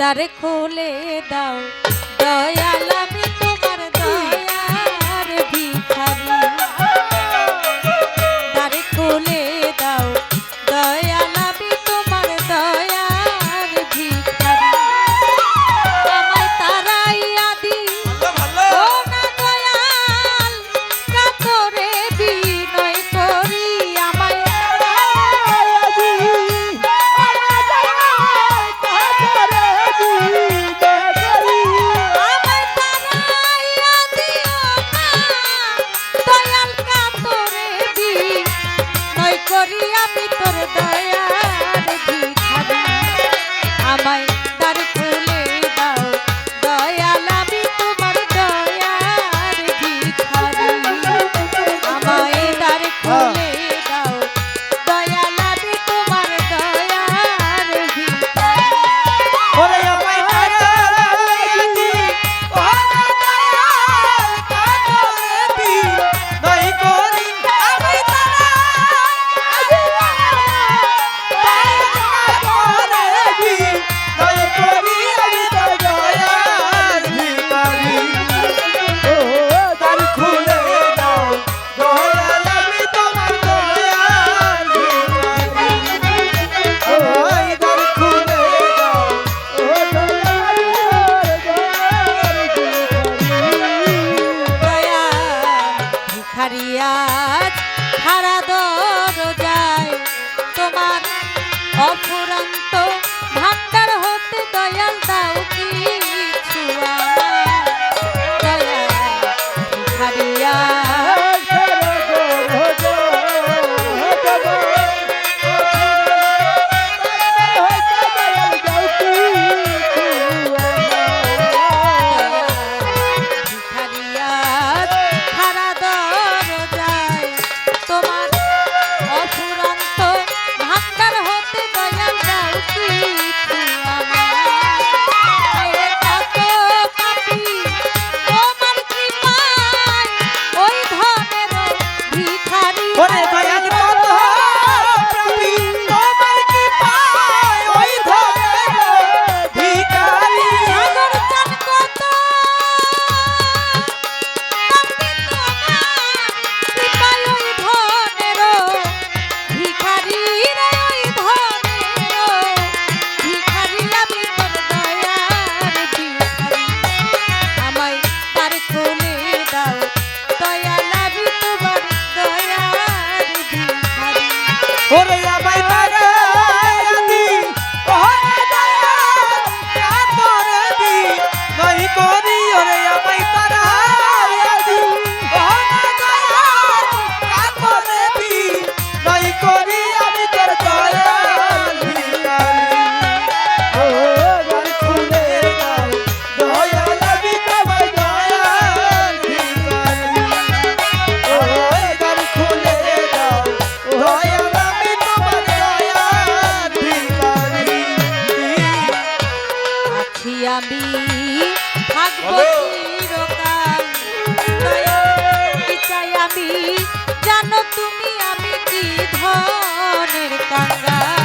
তার খুলে দাও দয়ালা অফুরন্ত জানো তুমি আমি কি ধনের কাঙ্গা